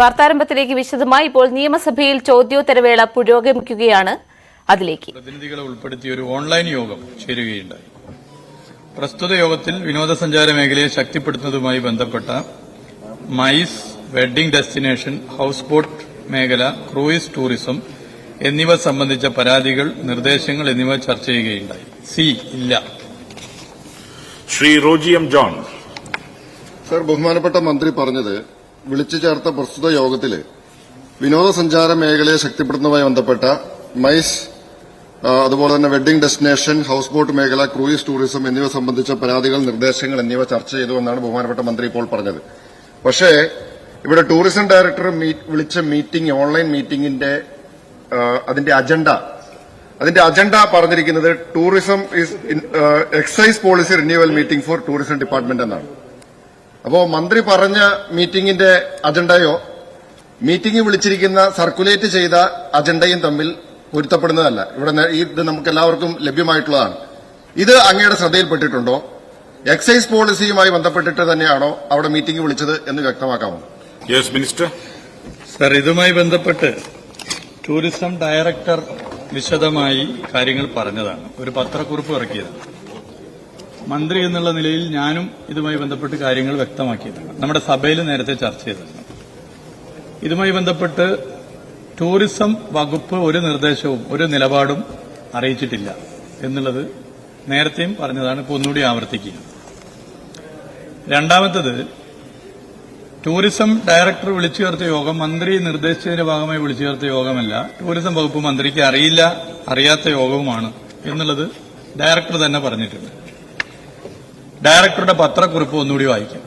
വാർത്താരംഭത്തിലേക്ക് വിശദമായി ഇപ്പോൾ നിയമസഭയിൽ ചോദ്യോത്തരവേള പുരോഗമിക്കുകയാണ് അതിലേക്ക്. പ്രതിനിധികളെ ഉൾപ്പെടുത്തിയ ഒരു ഓൺലൈൻ യോഗം ചേരുകയുണ്ടായി. പ്രസ്തുത യോഗത്തിൽ വിനോദസഞ്ചാര മേഖലയെ ശക്തിപ്പെടുത്തുന്നതുമായി ബന്ധപ്പെട്ട MICE wedding destination house boat മേഖല ക്രൂയിസ് ടൂറിസം എന്നിവ സംബന്ധിച്ച പരാതികൾ നിർദ്ദേശങ്ങൾ എന്നിവ ചർച്ച ചെയ്യുകയുണ്ടായി. സി ഇല്ല. ശ്രീ റോജി എം ജോൺ. സർ ബഹുമാനപ്പെട്ട മന്ത്രി പറഞ്ഞത് വിളിച്ചു ചേർത്ത പ്രസ്തുത യോഗത്തിൽ വിനോദസഞ്ചാര മേഖലയെ ശക്തിപ്പെടുത്തുന്നതുമായി ബന്ധപ്പെട്ട മൈസ് അതുപോലെ തന്നെ വെഡ്ഡിംഗ് ഡെസ്റ്റിനേഷൻ ഹൌസ് ബോട്ട് മേഖല ക്രൂയിസ് ടൂറിസം എന്നിവ സംബന്ധിച്ച പരാതികൾ നിർദ്ദേശങ്ങൾ എന്നിവ ചർച്ച ചെയ്തുവെന്നാണ് ബഹുമാനപ്പെട്ട മന്ത്രി ഇപ്പോൾ പറഞ്ഞത്. പക്ഷേ ഇവിടെ ടൂറിസം ഡയറക്ടർ വിളിച്ച മീറ്റിംഗ് ഓൺലൈൻ മീറ്റിംഗിന്റെ അതിന്റെ അജണ്ട അതിന്റെ അജണ്ട പറഞ്ഞിരിക്കുന്നത് tourism excise policy renewal meeting for tourism department എന്നാണ്. അപ്പോ മന്ത്രി പറഞ്ഞ മീറ്റിംഗിന്റെ അജണ്ടയോ? മീറ്റിംഗ് വിളിച്ചിരിക്കുന്ന സർക്കുലേറ്റ് ചെയ്ത അജണ്ടയും തമ്മിൽ പൊരുത്തപ്പെടുന്നതല്ല. ഇവിടെ ഇത് നമുക്ക് എല്ലാവർക്കും ലഭ്യമായിട്ടുള്ളതാണ്. ഇത് അങ്ങയുടെ ശ്രദ്ധയിൽപ്പെട്ടിട്ടുണ്ടോ? എക്സൈസ് പോളിസിയുമായി ബന്ധപ്പെട്ടിട്ട് തന്നെയാണോ അവിടെ മീറ്റിംഗ് വിളിച്ചത് എന്ന് വ്യക്തമാക്കാമോ? യെസ് മിനിസ്റ്റർ സർ ഇതുമായി ബന്ധപ്പെട്ട് ടൂറിസം ഡയറക്ടർ വിശദമായി കാര്യങ്ങൾ പറഞ്ഞതാണ്. ഒരു പത്രക്കുറിപ്പ് ഇറക്കിയതാണ്. മന്ത്രി എന്നുള്ള നിലയിൽ ഞാനും ഇതുമായി ബന്ധപ്പെട്ട് കാര്യങ്ങൾ വ്യക്തമാക്കിയിട്ടുണ്ട്. നമ്മുടെ സഭയിൽ നേരത്തെ ചർച്ച ചെയ്തിരുന്നു. ഇതുമായി ബന്ധപ്പെട്ട് ടൂറിസം വകുപ്പ് ഒരു നിർദ്ദേശവും ഒരു നിലപാടും അറിയിച്ചിട്ടില്ല എന്നുള്ളത് നേരത്തെയും പറഞ്ഞതാണ് ഇപ്പോൾ ഒന്നുകൂടി ആവർത്തിക്കുക രണ്ടാമത്തത് ടൂറിസം ഡയറക്ടർ വിളിച്ചു ചേർത്ത യോഗം മന്ത്രി നിർദ്ദേശിച്ചതിന്റെ ഭാഗമായി വിളിച്ചു ചേർത്ത യോഗമല്ല ടൂറിസം വകുപ്പ് മന്ത്രിക്ക് അറിയില്ല അറിയാത്ത യോഗവുമാണ് എന്നുള്ളത് ഡയറക്ടർ തന്നെ പറഞ്ഞിട്ടുണ്ട്. ഡയറക്ടറുടെ പത്രക്കുറിപ്പ് ഒന്നുകൂടി വായിക്കാം.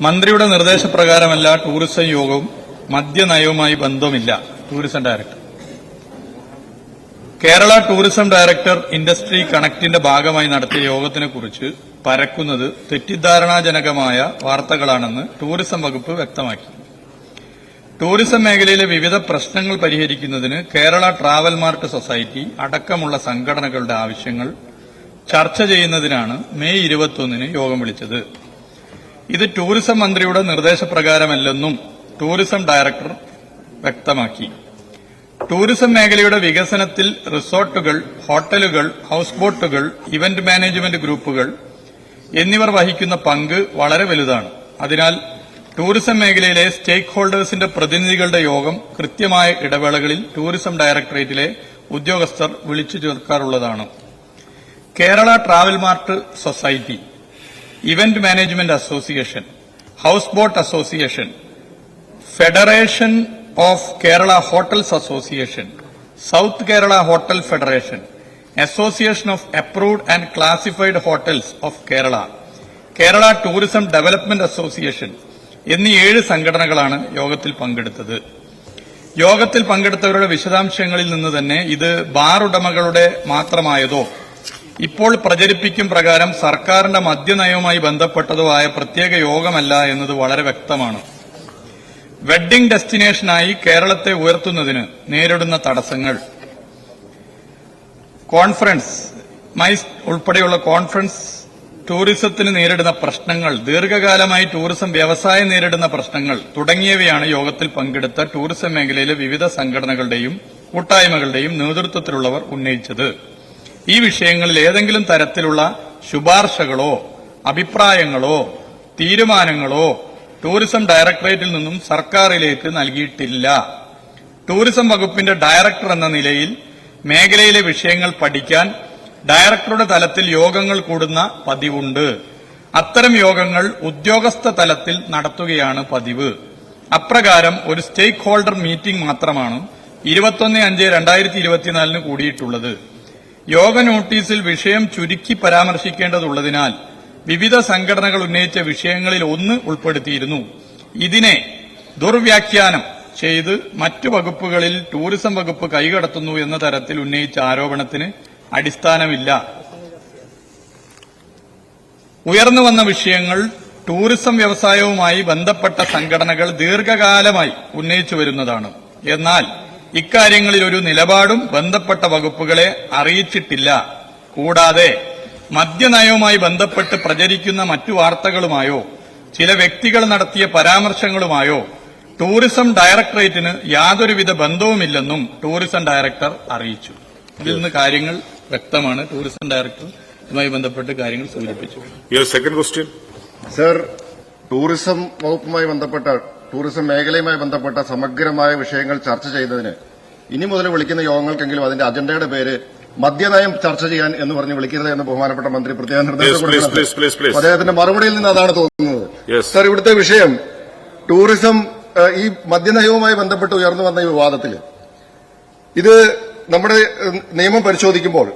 മന്ത്രിയുടെ നിർദ്ദേശപ്രകാരമല്ല ടൂറിസം യോഗവും മദ്യനയവുമായി ബന്ധമില്ല tourism director. Kerala tourism director industry കണക്ടിന്റെ ഭാഗമായി നടത്തിയ യോഗത്തിനെ കുറിച്ച് പരക്കുന്നത് തെറ്റിദ്ധാരണാജനകമായ വാർത്തകളാണെന്ന് ടൂറിസം വകുപ്പ് വ്യക്തമാക്കി. ടൂറിസം മേഖലയിലെ വിവിധ പ്രശ്നങ്ങൾ പരിഹരിക്കുന്നതിന് കേരള ട്രാവൽ മാർട്ട് സൊസൈറ്റി അടക്കമുള്ള സംഘടനകളുടെ ആവശ്യങ്ങൾ ചർച്ച ചെയ്യുന്നതിനാണ് മെയ് ഇരുപത്തൊന്നിന് യോഗം വിളിച്ചത്. ഇത് ടൂറിസം മന്ത്രിയുടെ നിർദ്ദേശപ്രകാരമല്ലെന്നും ടൂറിസം ഡയറക്ടർ വ്യക്തമാക്കി. ടൂറിസം മേഖലയുടെ വികസനത്തിൽ റിസോർട്ടുകൾ ഹോട്ടലുകൾ ഹൌസ് ബോട്ടുകൾ ഇവന്റ് മാനേജ്മെന്റ് ഗ്രൂപ്പുകൾ എന്നിവർ വഹിക്കുന്ന പങ്ക് വളരെ വലുതാണ്. അതിനാൽ ടൂറിസം മേഖലയിലെ സ്റ്റേക്ക് ഹോൾഡേഴ്സിന്റെ പ്രതിനിധികളുടെ യോഗം കൃത്യമായ ഇടവേളകളിൽ ടൂറിസം ഡയറക്ടറേറ്റിലെ ഉദ്യോഗസ്ഥർ വിളിച്ചു ചേർക്കാറുള്ളതാണ്. Kerala travel mart society event management association house boat association federation of Kerala hotels association south Kerala hotel federation association of approved and classified hotels of Kerala Kerala tourism development association എന്നീ ഏഴ് സംഘടനകളാണ് യോഗത്തിൽ പങ്കെടുത്തത്. യോഗത്തിൽ പങ്കെടുത്തവരുടെ വിശദാംശങ്ങളിൽ നിന്ന് തന്നെ ഇത് bar ഉടമകളുടെ മാത്രമായതോ ഇപ്പോൾ പ്രചരിപ്പിക്കും പ്രകാരം സർക്കാരിന്റെ മദ്യനയവുമായി ബന്ധപ്പെട്ടതോ ആയ പ്രത്യേക യോഗമല്ല എന്നത് വളരെ വ്യക്തമാണ്. വെഡ്ഡിംഗ് ഡെസ്റ്റിനേഷനായി കേരളത്തെ ഉയർത്തുന്നതിന് നേരിടുന്ന തടസ്സങ്ങൾ. കോൺഫറൻസ് മൈസ് ഉൾപ്പെടെയുള്ള കോൺഫറൻസ് ടൂറിസത്തിന് നേരിടുന്ന പ്രശ്നങ്ങൾ ദീർഘകാലമായി ടൂറിസം വ്യവസായം നേരിടുന്ന പ്രശ്നങ്ങൾ തുടങ്ങിയവയാണ് യോഗത്തിൽ പങ്കെടുത്ത ടൂറിസം മേഖലയിലെ വിവിധ സംഘടനകളുടെയും കൂട്ടായ്മകളുടെയും നേതൃത്വത്തിലുള്ളവർ ഉന്നയിച്ചത്. ഈ വിഷയങ്ങളിൽ ഏതെങ്കിലും തരത്തിലുള്ള ശുപാർശകളോ അഭിപ്രായങ്ങളോ തീരുമാനങ്ങളോ ടൂറിസം ഡയറക്ടറേറ്റിൽ നിന്നും സർക്കാരിലേക്ക് നൽകിയിട്ടില്ല. ടൂറിസം വകുപ്പിന്റെ ഡയറക്ടർ എന്ന നിലയിൽ മേഖലയിലെ വിഷയങ്ങൾ പഠിക്കാൻ ഡയറക്ടറുടെ തലത്തിൽ യോഗങ്ങൾ കൂടുന്ന പതിവുണ്ട്. അത്തരം യോഗങ്ങൾ ഉദ്യോഗസ്ഥ തലത്തിൽ നടത്തുകയാണ് പതിവ്. അപ്രകാരം ഒരു സ്റ്റേക്ക് ഹോൾഡർ മീറ്റിംഗ് മാത്രമാണ് ഇരുപത്തൊന്ന് അഞ്ച് രണ്ടായിരത്തി ഇരുപത്തിനാലിന് കൂടിയിട്ടുള്ളത്. യോഗ നോട്ടീസിൽ വിഷയം ചുരുക്കി പരാമർശിക്കേണ്ടതുള്ളതിനാൽ വിവിധ സംഘടനകൾ ഉന്നയിച്ച വിഷയങ്ങളിൽ ഒന്ന് ഉൾപ്പെടുത്തിയിരുന്നു. ഇതിനെ ദുർവ്യാഖ്യാനം ചെയ്ത് മറ്റു വകുപ്പുകളിൽ ടൂറിസം വകുപ്പ് കൈകടത്തുന്നു എന്ന തരത്തിൽ ഉന്നയിച്ച ആരോപണത്തിന് അടിസ്ഥാനമില്ല. ഉയർന്നു വന്ന വിഷയങ്ങൾ ടൂറിസം വ്യവസായവുമായി ബന്ധപ്പെട്ട സംഘടനകൾ ദീർഘകാലമായി ഉന്നയിച്ചു വരുന്നതാണ്. എന്നാൽ ഇക്കാര്യങ്ങളിൽ ഒരു നിലപാടും ബന്ധപ്പെട്ട വകുപ്പുകളെ അറിയിച്ചിട്ടില്ല. കൂടാതെ മദ്യനയവുമായി ബന്ധപ്പെട്ട് പ്രചരിക്കുന്ന മറ്റു വാർത്തകളുമായോ ചില വ്യക്തികൾ നടത്തിയ പരാമർശങ്ങളുമായോ ടൂറിസം ഡയറക്ടറേറ്റിന് യാതൊരുവിധ ബന്ധവുമില്ലെന്നും ടൂറിസം ഡയറക്ടർ അറിയിച്ചു. ഇതിൽ നിന്ന് കാര്യങ്ങൾ വ്യക്തമാണ്. ടൂറിസം ഡയറക്ടർ ഇതുമായി ബന്ധപ്പെട്ട് കാര്യങ്ങൾ സൂചിപ്പിച്ചു. Second question question? Sir tourism വകുപ്പുമായി ബന്ധപ്പെട്ട ടൂറിസം മേഖലയുമായി ബന്ധപ്പെട്ട സമഗ്രമായ വിഷയങ്ങൾ ചർച്ച ചെയ്യുന്നതിന് ഇനി മുതൽ വിളിക്കുന്ന യോഗങ്ങൾക്കെങ്കിലും അതിന്റെ അജണ്ടയുടെ പേര് മദ്യനയം ചർച്ച ചെയ്യാൻ എന്ന് പറഞ്ഞ് വിളിക്കരുത് എന്ന് ബഹുമാനപ്പെട്ട മന്ത്രി പ്രത്യേക നിർദ്ദേശം. അദ്ദേഹത്തിന്റെ മറുപടിയിൽ നിന്ന് അതാണ് തോന്നുന്നത്. സർ ഇവിടുത്തെ വിഷയം ടൂറിസം ഈ മദ്യനയവുമായി ബന്ധപ്പെട്ട് ഉയർന്നു വന്ന ഈ വിവാദത്തിൽ ഇത് നമ്മുടെ നിയമം പരിശോധിക്കുമ്പോൾ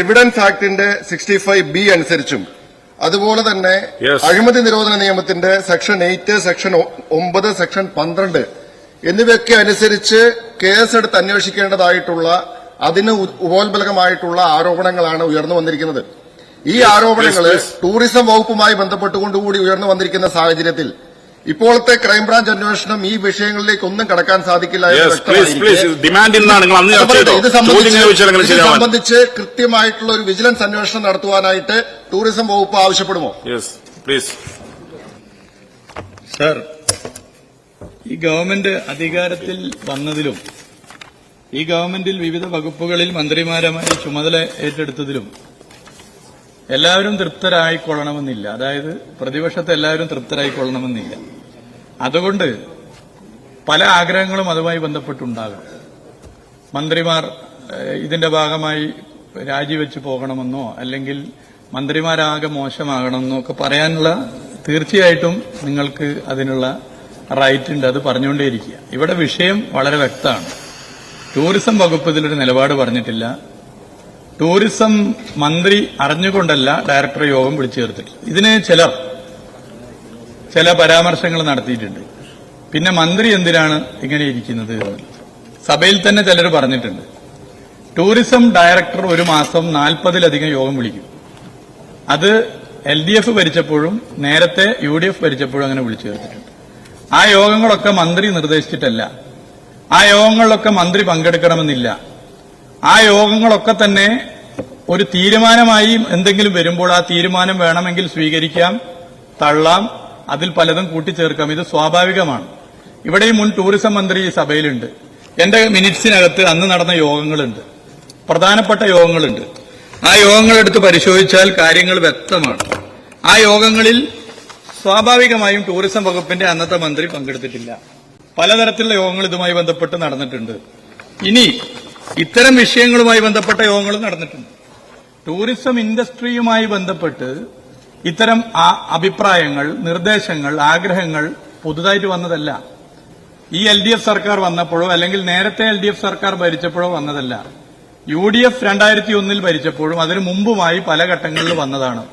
എവിഡൻസ് ആക്ടിന്റെ സിക്സ്റ്റി ഫൈവ് ബി അനുസരിച്ചും അതുപോലെ തന്നെ. അഴിമതി നിരോധന നിയമത്തിന്റെ സെക്ഷൻ എയ്റ്റ് സെക്ഷൻ ഒമ്പത് സെക്ഷൻ പന്ത്രണ്ട് എന്നിവയൊക്കെ അനുസരിച്ച് കേസെടുത്ത് അന്വേഷിക്കേണ്ടതായിട്ടുള്ള അതിന് ഉപോത്ബലകമായിട്ടുള്ള ആരോപണങ്ങളാണ് ഉയർന്നു വന്നിരിക്കുന്നത്. ഈ ആരോപണങ്ങൾ ടൂറിസം വകുപ്പുമായി ബന്ധപ്പെട്ടുകൊണ്ടുകൂടി ഉയർന്നു വന്നിരിക്കുന്ന സാഹചര്യത്തിൽ ഇപ്പോഴത്തെ ക്രൈംബ്രാഞ്ച് അന്വേഷണം ഈ വിഷയങ്ങളിലേക്ക് ഒന്നും കടക്കാൻ സാധിക്കില്ല ഇത് സംബന്ധിച്ച് കൃത്യമായിട്ടുള്ള ഒരു വിജിലൻസ് അന്വേഷണം നടത്തുവാനായിട്ട് ടൂറിസം വകുപ്പ് ആവശ്യപ്പെടുമോ? Please please. സർ ഈ ഗവൺമെന്റ് അധികാരത്തിൽ വന്നതിലും ഈ ഗവൺമെന്റിൽ വിവിധ വകുപ്പുകളിൽ മന്ത്രിമാരുമായി ചുമതല ഏറ്റെടുത്തതിലും എല്ലാവരും തൃപ്തരായിക്കൊള്ളണമെന്നില്ല. അതായത് പ്രതിപക്ഷത്തെ എല്ലാവരും തൃപ്തരായിക്കൊള്ളണമെന്നില്ല. അതുകൊണ്ട് പല ആഗ്രഹങ്ങളും അതുമായി ബന്ധപ്പെട്ടുണ്ടാകാം. മന്ത്രിമാർ ഇതിന്റെ ഭാഗമായി രാജിവെച്ച് പോകണമെന്നോ അല്ലെങ്കിൽ മന്ത്രിമാരാകെ മോശമാകണമെന്നോ ഒക്കെ പറയാനുള്ള തീർച്ചയായിട്ടും നിങ്ങൾക്ക് അതിനുള്ള റൈറ്റ് ഉണ്ട്. അത് പറഞ്ഞുകൊണ്ടേയിരിക്കുക. ഇവിടെ വിഷയം വളരെ വ്യക്തമാണ്. ടൂറിസം വകുപ്പ് ഇതിലൊരു നിലപാട് പറഞ്ഞിട്ടില്ല. ടൂറിസം മന്ത്രി അറിഞ്ഞുകൊണ്ടല്ല ഡയറക്ടർ യോഗം വിളിച്ചു ചേർത്തിട്ടില്ല ഇതിന് ചിലർ ചില പരാമർശങ്ങൾ നടത്തിയിട്ടുണ്ട്. പിന്നെ മന്ത്രി എന്തിനാണ് ഇങ്ങനെ ഇരിക്കുന്നത്. സഭയിൽ തന്നെ ചിലർ പറഞ്ഞിട്ടുണ്ട്. ടൂറിസം ഡയറക്ടർ ഒരു മാസം നാൽപ്പതിലധികം യോഗം വിളിക്കും. അത് എൽ ഡി എഫ് ഭരിച്ചപ്പോഴും നേരത്തെ യു ഡി എഫ് ഭരിച്ചപ്പോഴും അങ്ങനെ വിളിച്ചു ചേർത്തിട്ടുണ്ട്. ആ യോഗങ്ങളൊക്കെ മന്ത്രി നിർദ്ദേശിച്ചിട്ടല്ല. ആ യോഗങ്ങളിലൊക്കെ മന്ത്രി പങ്കെടുക്കണമെന്നില്ല. ആ യോഗങ്ങളൊക്കെ തന്നെ ഒരു തീരുമാനമായി എന്തെങ്കിലും വരുമ്പോൾ ആ തീരുമാനം വേണമെങ്കിൽ സ്വീകരിക്കാം തള്ളാം അതിൽ പലതും കൂട്ടിച്ചേർക്കാം. ഇത് സ്വാഭാവികമാണ്. ഇവിടെ മുൻ ടൂറിസം മന്ത്രി ഈ സഭയിലുണ്ട്. എന്റെ മിനിറ്റ്സിനകത്ത് അന്ന് നടന്ന യോഗങ്ങളുണ്ട്. പ്രധാനപ്പെട്ട യോഗങ്ങളുണ്ട്. ആ യോഗങ്ങളെടുത്ത് പരിശോധിച്ചാൽ കാര്യങ്ങൾ വ്യക്തമാണ്. ആ യോഗങ്ങളിൽ സ്വാഭാവികമായും ടൂറിസം വകുപ്പിന്റെ അന്നത്തെ മന്ത്രി പങ്കെടുത്തിട്ടില്ല. പലതരത്തിലുള്ള യോഗങ്ങൾ ഇതുമായി ബന്ധപ്പെട്ട് നടന്നിട്ടുണ്ട്. ഇനി ഇത്തരം വിഷയങ്ങളുമായി ബന്ധപ്പെട്ട യോഗങ്ങളും നടന്നിട്ടുണ്ട്. ടൂറിസം ഇൻഡസ്ട്രിയുമായി ബന്ധപ്പെട്ട് ഇത്തരം ആ- അഭിപ്രായങ്ങൾ നിർദ്ദേശങ്ങൾ ആഗ്രഹങ്ങൾ പുതുതായിട്ട് വന്നതല്ല. ഈ എൽ ഡി എഫ് സർക്കാർ വന്നപ്പോഴോ അല്ലെങ്കിൽ നേരത്തെ എൽ ഡി എഫ് സർക്കാർ ഭരിച്ചപ്പോഴോ വന്നതല്ല. യു ഡി എഫ് രണ്ടായിരത്തി ഒന്നിൽ ഭരിച്ചപ്പോഴും അതിനു മുമ്പുമായി പല ഘട്ടങ്ങളിൽ വന്നതാണ്.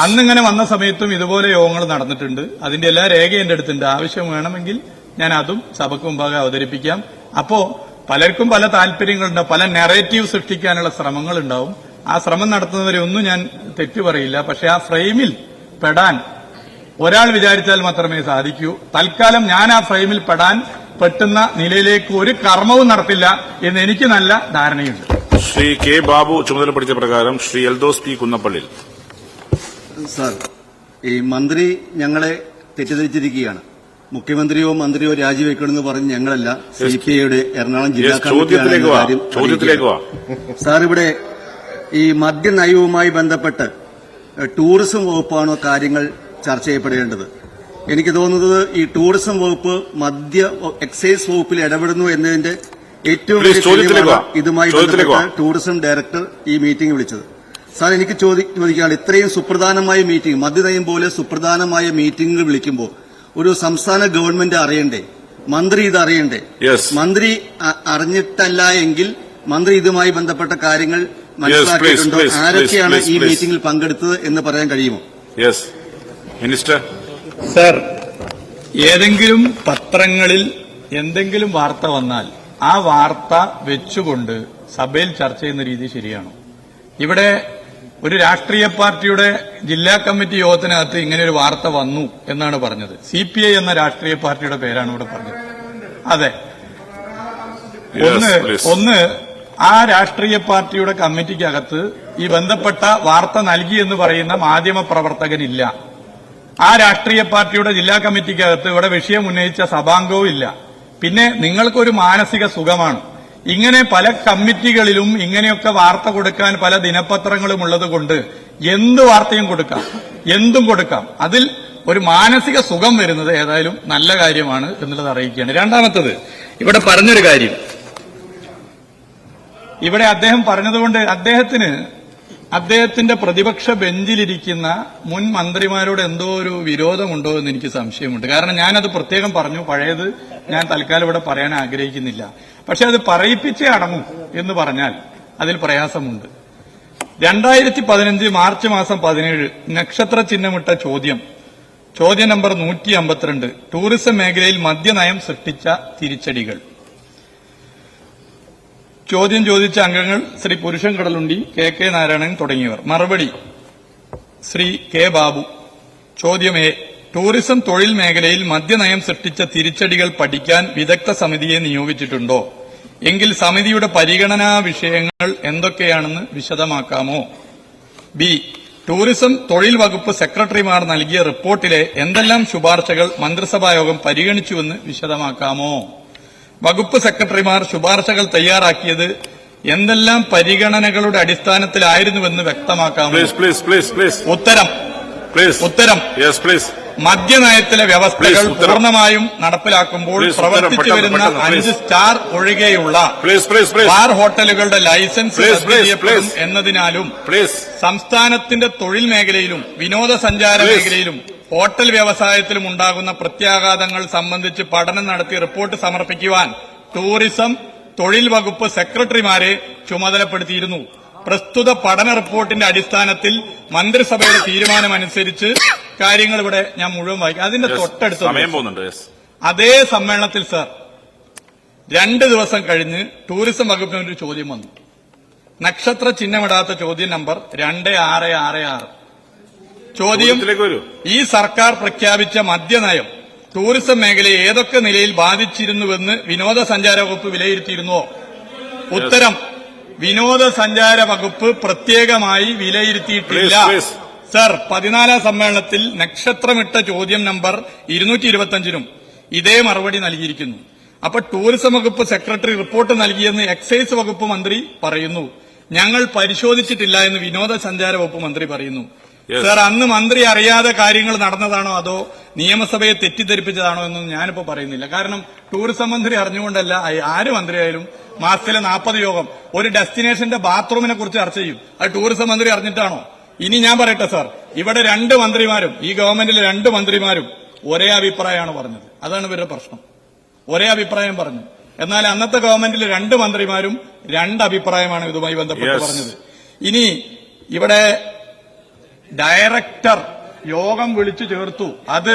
അന്നിങ്ങനെ വന്ന സമയത്തും ഇതുപോലെ യോഗങ്ങൾ നടന്നിട്ടുണ്ട്. അതിന്റെ എല്ലാ രേഖ എന്റെ അടുത്തുണ്ട്. ആവശ്യം വേണമെങ്കിൽ ഞാൻ അതും സഭയ്ക്ക് മുമ്പാകെ അവതരിപ്പിക്കാം. അപ്പോ പലർക്കും പല താല്പര്യങ്ങളുണ്ട്. പല നെറേറ്റീവ് സൃഷ്ടിക്കാനുള്ള ശ്രമങ്ങൾ ഉണ്ടാവും ആ ശ്രമം നടത്തുന്നവരെ ഒന്നും ഞാൻ തെറ്റു പറയില്ല. പക്ഷെ ആ ഫ്രെയിമിൽ പെടാൻ ഒരാൾ വിചാരിച്ചാൽ മാത്രമേ സാധിക്കൂ. തൽക്കാലം ഞാൻ ആ ഫ്രെയിമിൽ പെടാൻ പെട്ടുന്ന നിലയിലേക്ക് ഒരു കർമ്മവും നടത്തില്ല എന്ന് എനിക്ക് നല്ല ധാരണയുണ്ട്. ശ്രീ കെ ബാബു ചുമതലപ്പെടുത്തിയ പ്രകാരം ശ്രീ എൽദോസ് പി കുന്നപ്പള്ളിൽ സാർ ഈ മന്ത്രി ഞങ്ങളെ തെറ്റിദ്ധരിച്ചിരിക്കുകയാണ്. മുഖ്യമന്ത്രിയോ മന്ത്രിയോ രാജിവെക്കണമെന്ന് പറഞ്ഞ് ഞങ്ങളല്ല സി പി ഐയുടെ എറണാകുളം ജില്ലാ Yes, ചോദ്യത്തിലേക്ക് സാർ ഇവിടെ ഈ മദ്യനയവുമായി ബന്ധപ്പെട്ട് ടൂറിസം വകുപ്പാണോ കാര്യങ്ങൾ ചർച്ച ചെയ്യപ്പെടേണ്ടത്. എനിക്ക് തോന്നുന്നത് ഈ ടൂറിസം വകുപ്പ് മദ്യ എക്സൈസ് വകുപ്പിൽ ഇടപെടുന്നു എന്നതിന്റെ ഏറ്റവും വലിയ ഇതുമായി ബന്ധപ്പെട്ട് ടൂറിസം ഡയറക്ടർ ഈ മീറ്റിംഗ് വിളിച്ചത്. സാർ എനിക്ക് ചോദിക്കാണ് ഇത്രയും സുപ്രധാനമായ മീറ്റിംഗ് മദ്യനയം പോലെ സുപ്രധാനമായ മീറ്റിംഗുകൾ വിളിക്കുമ്പോൾ ഒരു സംസ്ഥാന ഗവൺമെന്റ് അറിയണ്ടേ? മന്ത്രി ഇത് അറിയണ്ടേ. മന്ത്രി അറിഞ്ഞിട്ടല്ല എങ്കിൽ മന്ത്രി ഇതുമായി ബന്ധപ്പെട്ട കാര്യങ്ങൾ മനസ്സിലാക്കിയിട്ടുണ്ടോ? ആരൊക്കെയാണ് ഈ മീറ്റിംഗിൽ പങ്കെടുത്തത് എന്ന് പറയാൻ കഴിയുമോ? യെസ് മിനിസ്റ്റർ സർ ഏതെങ്കിലും പത്രങ്ങളിൽ എന്തെങ്കിലും വാർത്ത വന്നാൽ ആ വാർത്ത വെച്ചുകൊണ്ട് സഭയിൽ ചർച്ച ചെയ്യുന്ന രീതി ശരിയാണോ? ഇവിടെ ഒരു രാഷ്ട്രീയ പാർട്ടിയുടെ ജില്ലാ കമ്മിറ്റി യോഗത്തിനകത്ത് ഇങ്ങനെ ഒരു വാർത്ത വന്നു എന്നാണ് പറഞ്ഞത്. സി പി ഐ എന്ന രാഷ്ട്രീയ പാർട്ടിയുടെ പേരാണ് ഇവിടെ പറഞ്ഞത്. അതെ. ഒന്ന് യെസ് പ്ലീസ് ഒന്ന് ആ രാഷ്ട്രീയ പാർട്ടിയുടെ കമ്മിറ്റിക്കകത്ത് ഈ ബന്ധപ്പെട്ട വാർത്ത നൽകി എന്ന് പറയുന്ന മാധ്യമ പ്രവർത്തകനില്ല ആ രാഷ്ട്രീയ പാർട്ടിയുടെ ജില്ലാ കമ്മിറ്റിക്കകത്ത് ഇവിടെ വിഷയം ഉന്നയിച്ച സഭാംഗവും ഇല്ല. പിന്നെ നിങ്ങൾക്കൊരു മാനസിക സുഖമാണ്. ഇങ്ങനെ പല കമ്മിറ്റികളിലും ഇങ്ങനെയൊക്കെ വാർത്ത കൊടുക്കാൻ പല ദിനപത്രങ്ങളും ഉള്ളതുകൊണ്ട് എന്ത് വാർത്തയും കൊടുക്കാം എന്തും കൊടുക്കാം. അതിൽ ഒരു മാനസിക സുഖം വരുന്നത് ഏതായാലും നല്ല കാര്യമാണ് എന്നുള്ളത് അറിയിക്കുകയാണ്. രണ്ടാമത്തത് ഇവിടെ പറഞ്ഞൊരു കാര്യം. ഇവിടെ അദ്ദേഹം പറഞ്ഞതുകൊണ്ട് അദ്ദേഹത്തിന് അദ്ദേഹത്തിന്റെ പ്രതിപക്ഷ ബെഞ്ചിലിരിക്കുന്ന മുൻ മന്ത്രിമാരോട് എന്തോ ഒരു വിരോധമുണ്ടോ എന്ന് എനിക്ക് സംശയമുണ്ട്. കാരണം ഞാനത് പ്രത്യേകം പറഞ്ഞു പഴയത് ഞാൻ തൽക്കാലം ഇവിടെ പറയാൻ ആഗ്രഹിക്കുന്നില്ല. പക്ഷെ അത് പറയിപ്പിച്ചേ അടങ്ങും എന്ന് പറഞ്ഞാൽ അതിൽ പ്രയാസമുണ്ട്. രണ്ടായിരത്തി പതിനഞ്ച് മാർച്ച് മാസം പതിനേഴ് നക്ഷത്ര ചിഹ്നമിട്ട ചോദ്യം. ചോദ്യ നമ്പർ നൂറ്റി അമ്പത്തിരണ്ട് ടൂറിസം മേഖലയിൽ മദ്യനയം സൃഷ്ടിച്ച തിരിച്ചടികൾ. ചോദ്യം ചോദിച്ച അംഗങ്ങൾ ശ്രീ പുരുഷൻ കടലുണ്ടി കെ കെ നാരായണൻ തുടങ്ങിയവർ. മറുപടി ശ്രീ കെ ബാബു. ചോദ്യം എ ടൂറിസം തൊഴിൽ മേഖലയിൽ മദ്യനയം സൃഷ്ടിച്ച തിരിച്ചടികൾ പഠിക്കാൻ വിദഗ്ധ സമിതിയെ നിയോഗിച്ചിട്ടുണ്ടോ? എങ്കിൽ സമിതിയുടെ പരിഗണനാ വിഷയങ്ങൾ എന്തൊക്കെയാണെന്ന് വിശദമാക്കാമോ? ബി ടൂറിസം തൊഴിൽ വകുപ്പ് സെക്രട്ടറിമാർ നൽകിയ റിപ്പോർട്ടിലെ എന്തെല്ലാം ശുപാർശകൾ മന്ത്രിസഭായോഗം പരിഗണിച്ചുവെന്ന് വിശദമാക്കാമോ? വകുപ്പ് സെക്രട്ടറിമാർ ശുപാർശകൾ തയ്യാറാക്കിയത് എന്തെല്ലാം പരിഗണനകളുടെ അടിസ്ഥാനത്തിലായിരുന്നുവെന്ന് വ്യക്തമാക്കാം പ്ലീസ് പ്ലീസ് പ്ലീസ് പ്ലീസ് ഉത്തരം. പ്ലീസ് ഉത്തരം. യെസ് പ്ലീസ് മദ്യനയത്തിലെ വ്യവസ്ഥകൾ പൂർണമായും നടപ്പിലാക്കുമ്പോൾ പ്രവർത്തിച്ചു വരുന്ന അഞ്ച് സ്റ്റാർ ഒഴികെയുള്ള ബാർ ഹോട്ടലുകളുടെ ലൈസൻസ്. എന്നതിനാലും പ്ലീസ് സംസ്ഥാനത്തിന്റെ തൊഴിൽ മേഖലയിലും വിനോദസഞ്ചാര മേഖലയിലും ഹോട്ടൽ വ്യവസായത്തിലും ഉണ്ടാകുന്ന പ്രത്യാഘാതങ്ങൾ സംബന്ധിച്ച് പഠനം നടത്തി റിപ്പോർട്ട് സമർപ്പിക്കുവാൻ ടൂറിസം തൊഴിൽ വകുപ്പ് സെക്രട്ടറിമാരെ ചുമതലപ്പെടുത്തിയിരുന്നു. പ്രസ്തുത പഠന റിപ്പോർട്ടിന്റെ അടിസ്ഥാനത്തിൽ മന്ത്രിസഭയുടെ തീരുമാനമനുസരിച്ച് കാര്യങ്ങൾ ഇവിടെ ഞാൻ മുഴുവൻ വായിക്കും. അതിന്റെ തൊട്ടടുത്ത അതേ സമ്മേളനത്തിൽ സർ രണ്ട് ദിവസം കഴിഞ്ഞ് ടൂറിസം വകുപ്പിന് ഒരു ചോദ്യം വന്നു. നക്ഷത്ര ചിഹ്നമിടാത്ത ചോദ്യം നമ്പർ രണ്ട് ആറ് ആറ് ആറ്. ചോദ്യം ഈ സർക്കാർ പ്രഖ്യാപിച്ച മദ്യനയം ടൂറിസം മേഖലയെ ഏതൊക്കെ നിലയിൽ ബാധിച്ചിരുന്നുവെന്ന് വിനോദസഞ്ചാര വകുപ്പ് വിലയിരുത്തിയിരുന്നോ? ഉത്തരം വിനോദസഞ്ചാര വകുപ്പ് പ്രത്യേകമായി വിലയിരുത്തിയിട്ടില്ല. സർ പതിനാലാം സമ്മേളനത്തിൽ നക്ഷത്രമിട്ട ചോദ്യം നമ്പർ ഇരുന്നൂറ്റി ഇരുപത്തിയഞ്ചിനും ഇതേ മറുപടി നൽകിയിരിക്കുന്നു. അപ്പൊ ടൂറിസം വകുപ്പ് സെക്രട്ടറി റിപ്പോർട്ട് നൽകിയെന്ന് എക്സൈസ് വകുപ്പ് മന്ത്രി പറയുന്നു. ഞങ്ങൾ പരിശോധിച്ചിട്ടില്ല എന്ന് വിനോദസഞ്ചാര വകുപ്പ് മന്ത്രി പറയുന്നു. സർ അന്ന് മന്ത്രി അറിയാതെ കാര്യങ്ങൾ നടന്നതാണോ? അതോ നിയമസഭയെ തെറ്റിദ്ധരിപ്പിച്ചതാണോ എന്നൊന്നും ഞാനിപ്പോ പറയുന്നില്ല. കാരണം ടൂറിസം മന്ത്രി അറിഞ്ഞുകൊണ്ടല്ല ആര് മന്ത്രിയായാലും മാസത്തിലെ നാൽപ്പത് യോഗം. ഒരു ഡെസ്റ്റിനേഷന്റെ ബാത്റൂമിനെ കുറിച്ച് ചർച്ച ചെയ്യും. അത് ടൂറിസം മന്ത്രി അറിഞ്ഞിട്ടാണോ? ഇനി ഞാൻ പറയട്ടെ സാർ. ഇവിടെ രണ്ട് മന്ത്രിമാരും ഈ ഗവൺമെന്റിലെ രണ്ട് മന്ത്രിമാരും ഒരേ അഭിപ്രായമാണ് പറഞ്ഞത്. അതാണ് ഇവരുടെ പ്രശ്നം. ഒരേ അഭിപ്രായം പറഞ്ഞു. എന്നാൽ അന്നത്തെ ഗവൺമെന്റിലെ രണ്ട് മന്ത്രിമാരും രണ്ട് അഭിപ്രായമാണ് ഇതുമായി ബന്ധപ്പെട്ട്. പറഞ്ഞത്. ഇനി ഇവിടെ ഡയറക്ടർ യോഗം വിളിച്ചു ചേർത്തു. അത്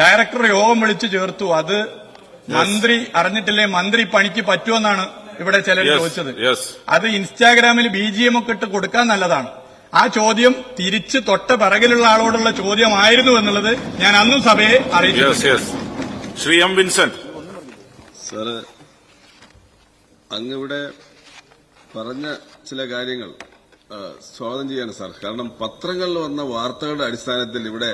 ഡയറക്ടർ യോഗം വിളിച്ചു ചേർത്തു. അത് മന്ത്രി അറിഞ്ഞിട്ടില്ലേ? മന്ത്രി പണിക്ക് പറ്റുമെന്നാണ് ഇവിടെ ചിലർ ചോദിച്ചത്. അത് ഇൻസ്റ്റാഗ്രാമിൽ ബി ജി എം ഒക്കെ ഇട്ട് കൊടുക്കാൻ നല്ലതാണ്. ആ ചോദ്യം തിരിച്ച് തൊട്ട പിറകിലുള്ള ആളോടുള്ള ചോദ്യമായിരുന്നു എന്നുള്ളത് ഞാൻ അന്നും സഭയെ അറിയിച്ചു yes yes Shri M Vincent. Sir അങ്ങിവിടെ പറഞ്ഞ ചില കാര്യങ്ങൾ സ്വാഗതം ചെയ്യാണ് സാർ. കാരണം പത്രങ്ങളിൽ വന്ന വാർത്തകളുടെ അടിസ്ഥാനത്തിൽ ഇവിടെ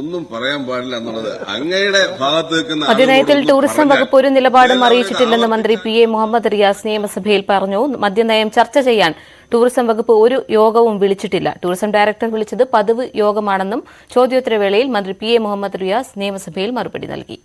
ഒന്നും പറയാൻ പാടില്ല എന്നുള്ളത് അങ്ങയുടെ ഭാഗത്ത് നിൽക്കുന്ന മദ്യനയത്തിൽ ടൂറിസം വകുപ്പ് ഒരു നിലപാടും അറിയിച്ചിട്ടില്ലെന്ന് മന്ത്രി പി എ മുഹമ്മദ് റിയാസ് നിയമസഭയിൽ പറഞ്ഞു. മദ്യനയം ചർച്ച ചെയ്യാൻ ടൂറിസം വകുപ്പ് ഒരു യോഗവും വിളിച്ചിട്ടില്ല. ടൂറിസം ഡയറക്ടർ വിളിച്ചത് പതിവ് യോഗമാണെന്നും ചോദ്യോത്തരവേളയിൽ മന്ത്രി പി എ മുഹമ്മദ് റിയാസ് നിയമസഭയിൽ മറുപടി നൽകി.